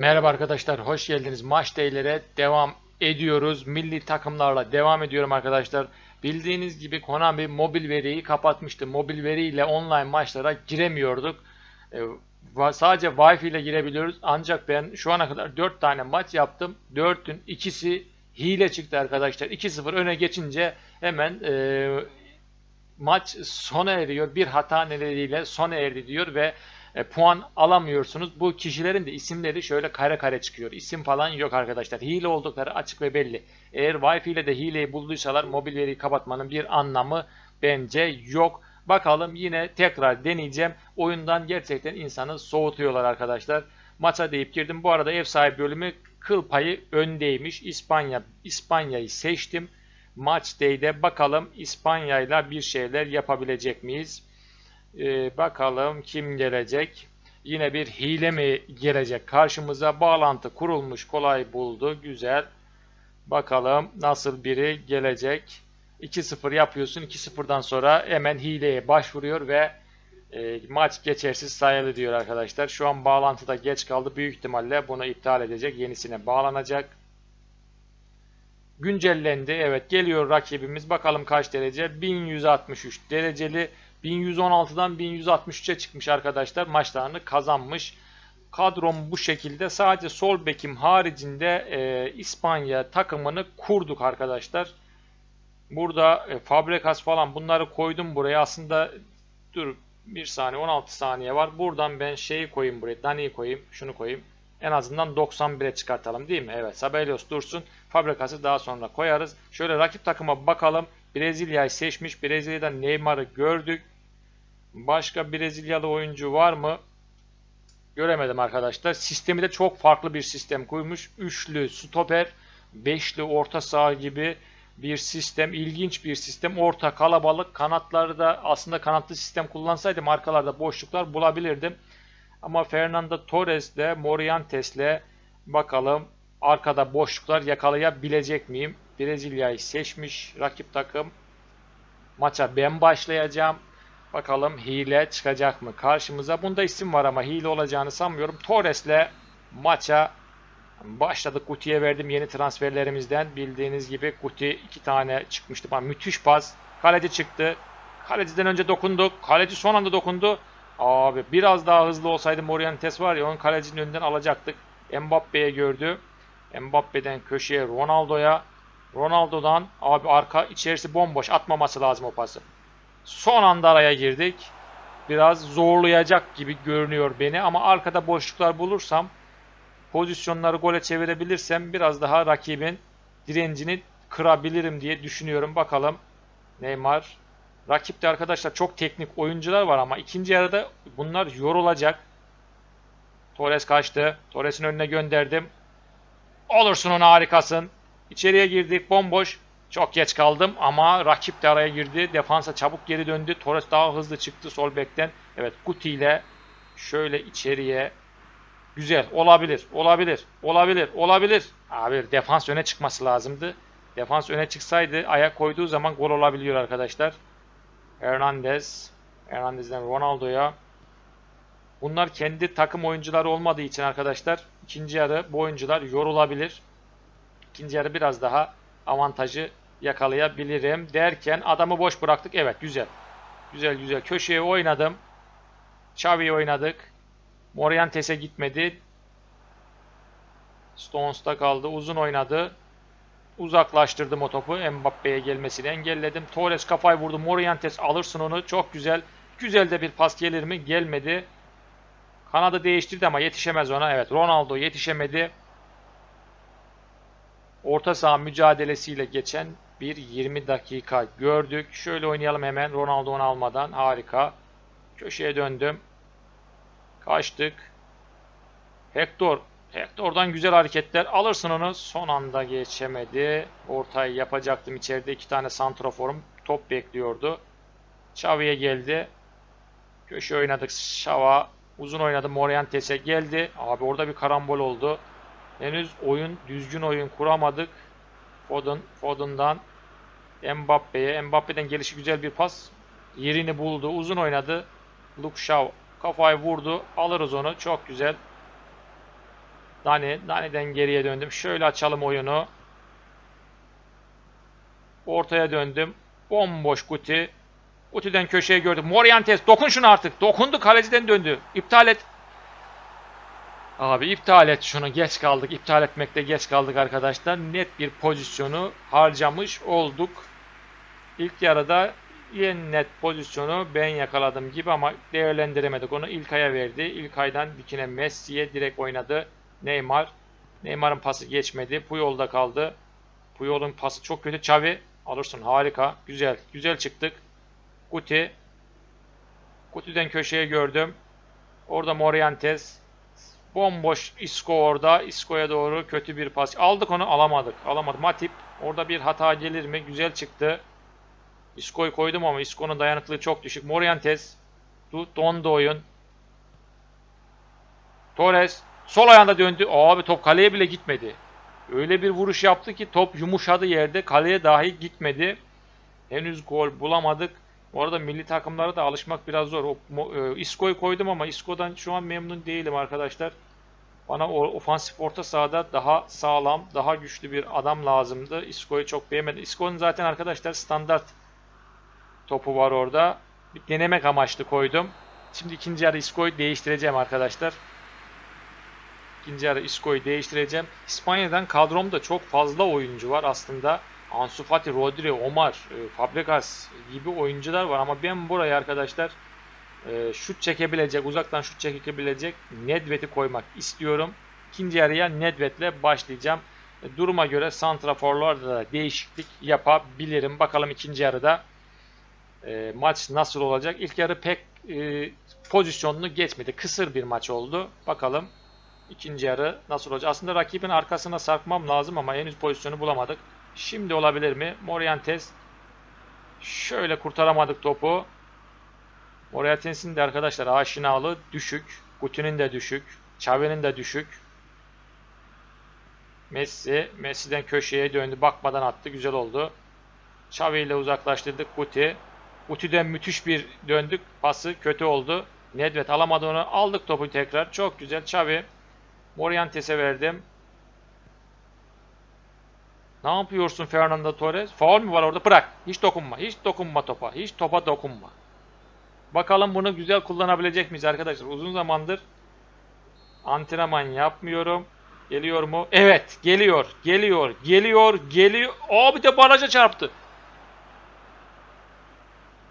Merhaba arkadaşlar, hoş geldiniz. Maç değillere devam ediyoruz. Milli takımlarla devam ediyorum arkadaşlar. Bildiğiniz gibi Konami mobil veriyi kapatmıştı. Mobil veriyle online maçlara giremiyorduk. Ee, sadece Wi-Fi ile girebiliyoruz. Ancak ben şu ana kadar 4 tane maç yaptım. 4'ün ikisi hile çıktı arkadaşlar. 2-0 öne geçince hemen e, maç sona eriyor. Bir hata nedeniyle sona erdi diyor ve e, puan alamıyorsunuz. Bu kişilerin de isimleri şöyle kare kare çıkıyor. İsim falan yok arkadaşlar. Hile oldukları açık ve belli. Eğer Wi-Fi ile de hileyi bulduysalar mobil veriyi kapatmanın bir anlamı bence yok. Bakalım yine tekrar deneyeceğim. Oyundan gerçekten insanı soğutuyorlar arkadaşlar. Maça deyip girdim. Bu arada ev sahibi bölümü kıl payı öndeymiş. İspanya İspanya'yı seçtim. Maç day'de bakalım İspanya'yla bir şeyler yapabilecek miyiz? Ee, bakalım kim gelecek? Yine bir hile mi gelecek karşımıza? Bağlantı kurulmuş, kolay buldu, güzel. Bakalım nasıl biri gelecek? 2-0 yapıyorsun, 2-0'dan sonra hemen hileye başvuruyor ve e, maç geçersiz sayılı diyor arkadaşlar. Şu an bağlantıda geç kaldı. Büyük ihtimalle bunu iptal edecek, yenisine bağlanacak. Güncellendi. Evet geliyor rakibimiz. Bakalım kaç derece? 1163 dereceli. 1116'dan 1163'e çıkmış arkadaşlar. Maçlarını kazanmış. Kadrom bu şekilde. Sadece sol bekim haricinde e, İspanya takımını kurduk arkadaşlar. Burada e, Fabregas falan bunları koydum buraya. Aslında dur bir saniye 16 saniye var. Buradan ben şeyi koyayım buraya. Dani'yi koyayım. Şunu koyayım. En azından 91'e çıkartalım değil mi? Evet. Sabelios dursun. Fabregas'ı daha sonra koyarız. Şöyle rakip takıma bakalım. Brezilya'yı seçmiş. Brezilya'dan Neymar'ı gördük. Başka Brezilyalı oyuncu var mı? Göremedim arkadaşlar. Sistemi de çok farklı bir sistem koymuş. Üçlü stoper, beşli orta saha gibi bir sistem. İlginç bir sistem. Orta kalabalık. Kanatları da aslında kanatlı sistem kullansaydım arkalarda boşluklar bulabilirdim. Ama Fernando Torres'le, Morientes'le bakalım arkada boşluklar yakalayabilecek miyim? Brezilya'yı seçmiş rakip takım. Maça ben başlayacağım. Bakalım hile çıkacak mı karşımıza? Bunda isim var ama hile olacağını sanmıyorum. Torres'le maça başladık. Guti'ye verdim yeni transferlerimizden. Bildiğiniz gibi Guti iki tane çıkmıştı. Ama müthiş pas. Kaleci çıktı. Kaleciden önce dokunduk. Kaleci son anda dokundu. Abi biraz daha hızlı olsaydı Morientes var ya onun kalecinin önünden alacaktık. Mbappe'ye gördü. Mbappe'den köşeye Ronaldo'ya. Ronaldo'dan abi arka içerisi bomboş atmaması lazım o pası. Son anda araya girdik. Biraz zorlayacak gibi görünüyor beni ama arkada boşluklar bulursam pozisyonları gole çevirebilirsem biraz daha rakibin direncini kırabilirim diye düşünüyorum. Bakalım Neymar. Rakipte arkadaşlar çok teknik oyuncular var ama ikinci yarıda bunlar yorulacak. Torres kaçtı. Torres'in önüne gönderdim. Olursun onu harikasın. İçeriye girdik bomboş. Çok geç kaldım ama rakip de araya girdi. Defansa çabuk geri döndü. Torres daha hızlı çıktı sol bekten. Evet Guti ile şöyle içeriye güzel olabilir. Olabilir. Olabilir. Olabilir. Abi defans öne çıkması lazımdı. Defans öne çıksaydı ayak koyduğu zaman gol olabiliyor arkadaşlar. Hernandez. Hernandez'den Ronaldo'ya. Bunlar kendi takım oyuncuları olmadığı için arkadaşlar ikinci yarı bu oyuncular yorulabilir. İkinci yarı biraz daha avantajı yakalayabilirim derken adamı boş bıraktık. Evet güzel. Güzel güzel. Köşeye oynadım. Xavi'yi oynadık. Morientes'e gitmedi. Stones'ta kaldı. Uzun oynadı. Uzaklaştırdım o topu. Mbappe'ye gelmesini engelledim. Torres kafayı vurdu. Morientes alırsın onu. Çok güzel. Güzel de bir pas gelir mi? Gelmedi. Kanadı değiştirdi ama yetişemez ona. Evet Ronaldo yetişemedi. Orta saha mücadelesiyle geçen bir 20 dakika gördük. Şöyle oynayalım hemen Ronaldo onu almadan. Harika. Köşeye döndüm. Kaçtık. Hector. Hector'dan güzel hareketler. Alırsın onu. Son anda geçemedi. Ortayı yapacaktım. İçeride iki tane santraforum top bekliyordu. Xavi'ye geldi. Köşe oynadık. Şava uzun oynadı. Morientes'e geldi. Abi orada bir karambol oldu. Henüz oyun düzgün oyun kuramadık. Foden, Foden'dan Mbappe'ye. Mbappe'den gelişi güzel bir pas. Yerini buldu. Uzun oynadı. Luke Shaw kafayı vurdu. Alırız onu. Çok güzel. Dani, Dani'den geriye döndüm. Şöyle açalım oyunu. Ortaya döndüm. Bomboş Guti. Guti'den köşeye gördüm. Morientes dokun şunu artık. Dokundu kaleciden döndü. İptal et. Abi iptal et şunu. Geç kaldık. İptal etmekte geç kaldık arkadaşlar. Net bir pozisyonu harcamış olduk. İlk yarıda en net pozisyonu ben yakaladım gibi ama değerlendiremedik. Onu İlkay'a verdi. İlkay'dan dikine Messi'ye direkt oynadı. Neymar. Neymar'ın pası geçmedi. Puyol'da kaldı. Puyol'un pası çok kötü. Xavi alırsın. Harika. Güzel. Güzel çıktık. Guti. Guti'den köşeye gördüm. Orada Morientes. Bomboş Isco orada. Isco'ya doğru kötü bir pas. Aldık onu alamadık. Alamadık. Matip. Orada bir hata gelir mi? Güzel çıktı. Isco'yu koydum ama Isco'nun dayanıklılığı çok düşük. Morientes. Dondu oyun. Torres. Sol ayağında döndü. Abi top kaleye bile gitmedi. Öyle bir vuruş yaptı ki top yumuşadı yerde. Kaleye dahi gitmedi. Henüz gol bulamadık. Bu arada milli takımlara da alışmak biraz zor. O, e, Isco'yu koydum ama Isco'dan şu an memnun değilim arkadaşlar. Bana o ofansif orta sahada daha sağlam, daha güçlü bir adam lazımdı. Isco'yu çok beğenmedim. Isco'nun zaten arkadaşlar standart topu var orada. Bir denemek amaçlı koydum. Şimdi ikinci yarı Isco'yu değiştireceğim arkadaşlar. İkinci yarı Isco'yu değiştireceğim. İspanya'dan kadromda çok fazla oyuncu var aslında. Ansu Fati, Rodri, Omar, e, Fabregas gibi oyuncular var ama ben buraya arkadaşlar e, şut çekebilecek, uzaktan şut çekebilecek Nedved'i koymak istiyorum. İkinci yarıya Nedved'le başlayacağım. E, duruma göre santraforlarda da değişiklik yapabilirim. Bakalım ikinci yarıda e, maç nasıl olacak? İlk yarı pek e, pozisyonunu geçmedi. Kısır bir maç oldu. Bakalım ikinci yarı nasıl olacak? Aslında rakibin arkasına sarkmam lazım ama henüz pozisyonu bulamadık. Şimdi olabilir mi? Morientes şöyle kurtaramadık topu. Morientes'in de arkadaşlar aşinalığı düşük. Guti'nin de düşük. Xavi'nin de düşük. Messi. Messi'den köşeye döndü. Bakmadan attı. Güzel oldu. Xavi ile uzaklaştırdık Guti. Guti'den müthiş bir döndük. Pası kötü oldu. Nedved alamadı onu. Aldık topu tekrar. Çok güzel. Xavi. Morientes'e verdim. Ne yapıyorsun Fernando Torres? Faul mü var orada? Bırak. Hiç dokunma. Hiç dokunma topa. Hiç topa dokunma. Bakalım bunu güzel kullanabilecek miyiz arkadaşlar? Uzun zamandır antrenman yapmıyorum. Geliyor mu? Evet. Geliyor. Geliyor. Geliyor. Geliyor. Abi de baraja çarptı.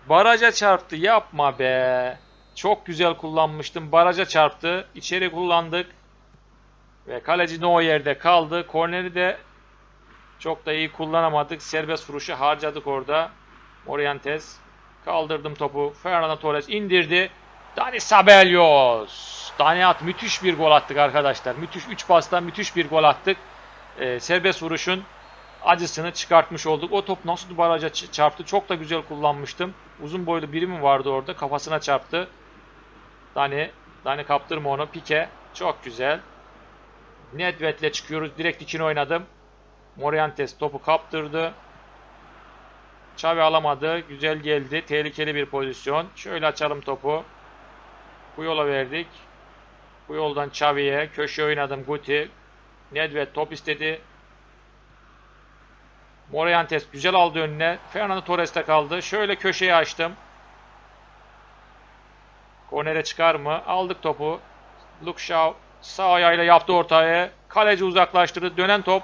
Baraja çarptı. Yapma be. Çok güzel kullanmıştım. Baraja çarptı. İçeri kullandık. Ve kaleci no yerde kaldı. Korneri de çok da iyi kullanamadık. Serbest vuruşu harcadık orada. Morientes. Kaldırdım topu. Fernando Torres indirdi. Dani Sabelios. Dani at müthiş bir gol attık arkadaşlar. Müthiş 3 pastan müthiş bir gol attık. Ee, serbest vuruşun acısını çıkartmış olduk. O top nasıl baraja çarptı? Çok da güzel kullanmıştım. Uzun boylu biri mi vardı orada? Kafasına çarptı. Dani. Dani kaptırma onu. Pike. Çok güzel. Nedved'le çıkıyoruz. Direkt ikini oynadım. Morientes topu kaptırdı. Xavi alamadı. Güzel geldi. Tehlikeli bir pozisyon. Şöyle açalım topu. Bu yola verdik. Bu yoldan Xavi'ye. Köşe oynadım Guti. Nedved top istedi. Morientes güzel aldı önüne. Fernando Torres'te kaldı. Şöyle köşeyi açtım. Kornere çıkar mı? Aldık topu. Luke sağ ayağıyla yaptı ortaya. Kaleci uzaklaştırdı. Dönen top.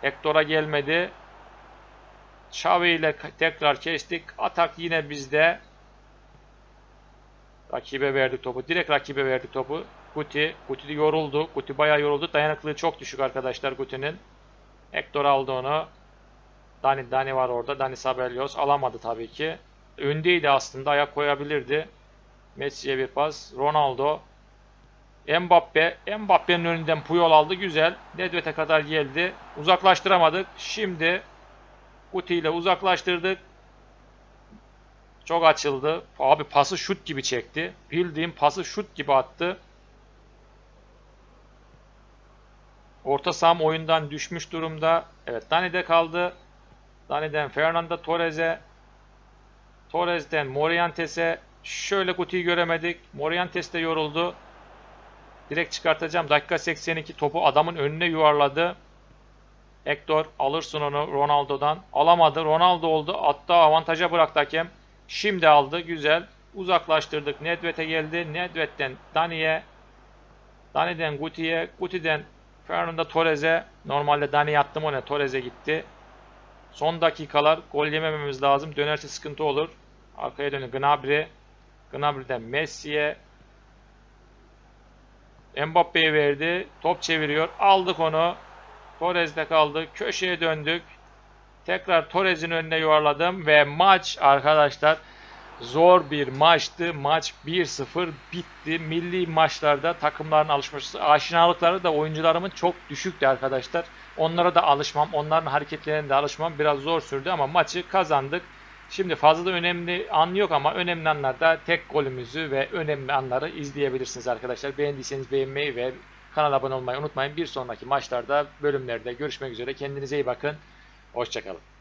Hector'a gelmedi. Xavi ile tekrar kestik. Atak yine bizde. Rakibe verdik topu. Direkt rakibe verdik topu. Guti. Guti yoruldu. Guti bayağı yoruldu. Dayanıklılığı çok düşük arkadaşlar Guti'nin. Hector aldı onu. Dani, Dani var orada. Dani Sabelios alamadı tabii ki. Öndeydi aslında. Ayak koyabilirdi. Messi'ye bir pas. Ronaldo. Mbappe. Mbappe'nin önünden Puyol aldı. Güzel. Nedved'e kadar geldi. Uzaklaştıramadık. Şimdi Guti ile uzaklaştırdık. Çok açıldı. Abi pası şut gibi çekti. Bildiğim pası şut gibi attı. Orta saham oyundan düşmüş durumda. Evet Dani'de kaldı. Dani'den Fernando Torres'e. Torres'ten Morientes'e. Şöyle Guti'yi göremedik. Morientes de yoruldu. Direkt çıkartacağım. Dakika 82 topu adamın önüne yuvarladı. Hector alırsın onu Ronaldo'dan. Alamadı. Ronaldo oldu. Hatta avantaja bıraktı hakem. Şimdi aldı. Güzel. Uzaklaştırdık. Nedved'e geldi. Nedved'den Dani'ye. Dani'den Guti'ye. Guti'den Fernando Torres'e. Normalde Dani attım ona. Torres'e gitti. Son dakikalar gol yemememiz lazım. Dönerse sıkıntı olur. Arkaya dönüyor Gnabry. Gnabry'den Messi'ye. Mbappe'ye verdi. Top çeviriyor. Aldık onu. Torres'te kaldı. Köşeye döndük. Tekrar Torres'in önüne yuvarladım ve maç arkadaşlar zor bir maçtı. Maç 1-0 bitti. Milli maçlarda takımların alışması, aşinalıkları da oyuncularımın çok düşüktü arkadaşlar. Onlara da alışmam, onların hareketlerine de alışmam biraz zor sürdü ama maçı kazandık. Şimdi fazla da önemli an yok ama önemli anlarda tek golümüzü ve önemli anları izleyebilirsiniz arkadaşlar. Beğendiyseniz beğenmeyi ve kanala abone olmayı unutmayın. Bir sonraki maçlarda, bölümlerde görüşmek üzere. Kendinize iyi bakın. Hoşçakalın.